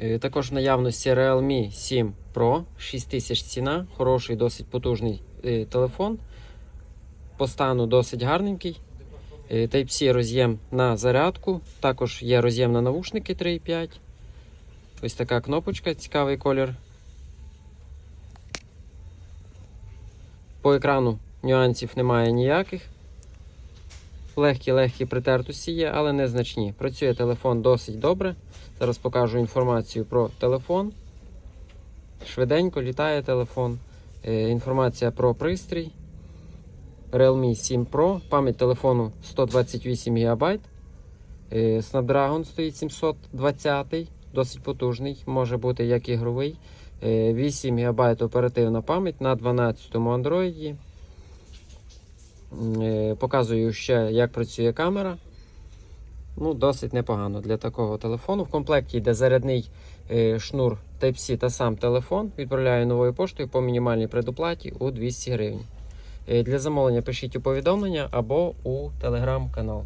Е, Також в наявності Realme 7 Pro 6000 ціна, хороший, досить потужний е, телефон. По стану досить гарненький. Е, Type-C роз'єм на зарядку. Також є роз'єм на навушники 3.5. Ось така кнопочка, цікавий колір. По екрану нюансів немає ніяких. Легкі-легкі притертості є, але незначні. Працює телефон досить добре. Зараз покажу інформацію про телефон. Швиденько літає телефон. Е, Інформація про пристрій. Realme 7 Pro. Пам'ять телефону 128 ГБ. Е, Snapdragon стоїть 720, досить потужний, може бути як ігровий. Е, 8 ГБ оперативна пам'ять на 12-му Android. Е, Показую ще, як працює камера. Ну, досить непогано для такого телефону. В комплекті йде зарядний е, шнур Type-C та сам телефон. Відправляю новою поштою по мінімальній предоплаті у 200 гривень. Е, Для замовлення пишіть у повідомлення або у телеграм-канал.